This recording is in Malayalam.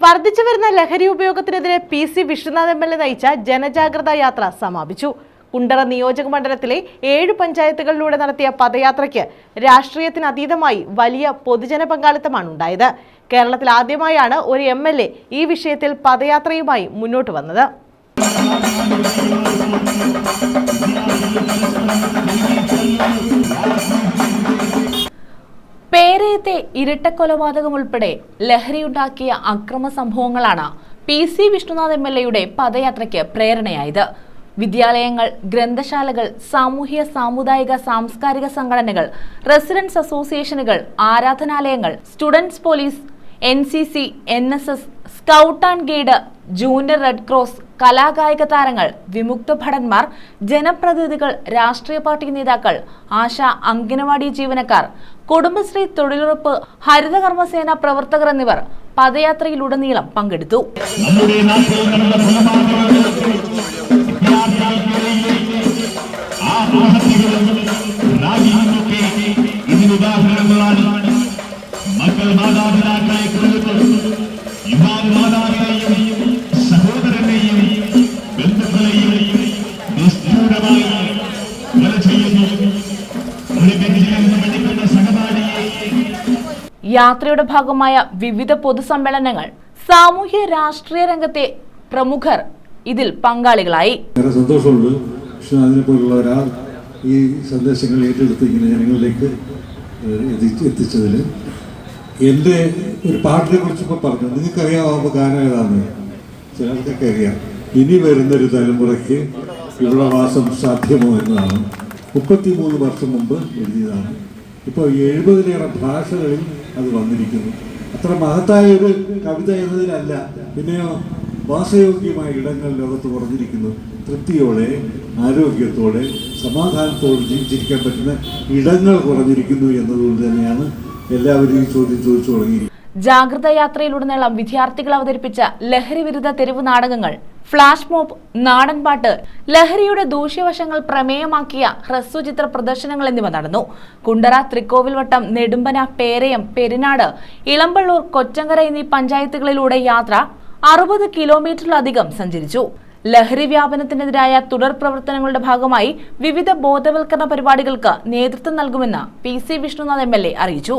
വർദ്ധിച്ചു വരുന്ന ലഹരി ഉപയോഗത്തിനെതിരെ P C Vishwanath M L A നയിച്ച ജനജാഗ്രതാ യാത്ര സമാപിച്ചു. കുണ്ടറ നിയോജക മണ്ഡലത്തിലെ ഏഴ് പഞ്ചായത്തുകളിലൂടെ നടത്തിയ പദയാത്രയ്ക്ക് രാഷ്ട്രീയത്തിന് അതീതമായി വലിയ പൊതുജന പങ്കാളിത്തമാണ് ഉണ്ടായത്. കേരളത്തിൽ ആദ്യമായാണ് ഒരു എം ഈ വിഷയത്തിൽ പദയാത്രയുമായി മുന്നോട്ട് വന്നത്. പേരയത്തെ ഇരട്ടക്കൊലപാതകം ഉൾപ്പെടെ ലഹരിയുണ്ടാക്കിയ അക്രമ സംഭവങ്ങളാണ് P C Vishnunath M L എയുടെ പദയാത്രയ്ക്ക് പ്രേരണയായത്. വിദ്യാലയങ്ങൾ ഗ്രന്ഥശാലകൾ സാമൂഹ്യ സാമുദായിക സാംസ്കാരിക സംഘടനകൾ റെസിഡൻസ് അസോസിയേഷനുകൾ ആരാധനാലയങ്ങൾ students police N C C N S S scout and guide junior red cross കലാകായിക താരങ്ങൾ വിമുക്ത ഭടന്മാർ ജനപ്രതിനിധികൾ രാഷ്ട്രീയ പാർട്ടി നേതാക്കൾ ആശ അംഗനവാടി ജീവനക്കാർ കുടുംബശ്രീ തൊഴിലുറപ്പ് ഹരിതകർമ്മസേന പ്രവർത്തകർ എന്നിവർ പദയാത്രയിലുടനീളം പങ്കെടുത്തു. നമ്മുടെ നാട്ടിൽ മാതാവിനെയും സഹോദരനെയും ബന്ധുക്കളെയും നിഷ്ഠൂരമായി കൊല ചെയ്യുന്നു. ഒരു ബെഞ്ചിൽ പഠിക്കുന്ന സഹപാഠിയെ യാത്രയുടെ ഭാഗമായ വിവിധ പൊതുസമ്മേളനങ്ങൾ സാമൂഹ്യ രാഷ്ട്രീയ രംഗത്തെ പ്രമുഖർ ഇതിൽ പങ്കാളികളായി. ഏറെ സന്തോഷമുണ്ട്. പക്ഷെ അതിനെ പോലുള്ള ഒരാൾ ഈ സന്ദേശങ്ങൾ ഏറ്റെടുത്ത് ഇങ്ങനെ ജനങ്ങളിലേക്ക് എത്തിച്ചതിൽ. എന്റെ ഒരു പാട്ടിനെ കുറിച്ച് ഇപ്പോൾ പറഞ്ഞു നിങ്ങൾക്കറിയാവുന്ന ഗാനം ഏതാണ്? ചിലർക്കൊക്കെ അറിയാം. ഇനി വരുന്നൊരു തലമുറയ്ക്ക് ഇവിടെ വാസം സാധ്യമോ എന്നതാണ്. മുപ്പത്തി മൂന്ന് വർഷം മുമ്പ് എഴുതിയതാണ്. ഇപ്പോൾ എഴുപതിലേറെ ഭാഷകളിൽ അത് വന്നിരിക്കുന്നു. അത്ര മഹത്തായ ഒരു കവിത എന്നതിലല്ല പിന്നെയോ വാസയോഗ്യമായ ഇടങ്ങൾ ലോകത്ത് കുറഞ്ഞിരിക്കുന്നു തൃപ്തിയോടെ ആരോഗ്യത്തോടെ സമാധാനത്തോടെ ജീവിച്ചിരിക്കാൻ പറ്റുന്ന ഇടങ്ങൾ കുറഞ്ഞിരിക്കുന്നു എന്നതുകൊണ്ട് തന്നെയാണ് എല്ലാവരും ഈ ചോദ്യം ചോദിച്ചു തുടങ്ങി. ജാഗ്രത യാത്രയിലുടനീളം വിദ്യാർത്ഥികൾ അവതരിപ്പിച്ച ലഹരി വിരുദ്ധ തെരുവ് നാടകങ്ങൾ ഫ്ലാഷ് മോബ് നാടൻപാട്ട് ലഹരിയുടെ ദൂഷ്യവശങ്ങൾ പ്രമേയമാക്കിയ ഹ്രസ്വചിത്ര പ്രദർശനങ്ങൾ എന്നിവ നടന്നു. കുണ്ടറ തൃക്കോവിൽവട്ടം നെടുമ്പന പേരയം പെരിനാട് ഇളമ്പള്ളൂർ കൊച്ചങ്കര എന്നീ പഞ്ചായത്തുകളിലൂടെ യാത്ര അറുപത് കിലോമീറ്ററിലധികം സഞ്ചരിച്ചു. ലഹരി വ്യാപനത്തിനെതിരായ തുടർ പ്രവർത്തനങ്ങളുടെ ഭാഗമായി വിവിധ ബോധവൽക്കരണ പരിപാടികൾക്ക് നേതൃത്വം നൽകുമെന്ന് P C Vishnunath M L A അറിയിച്ചു.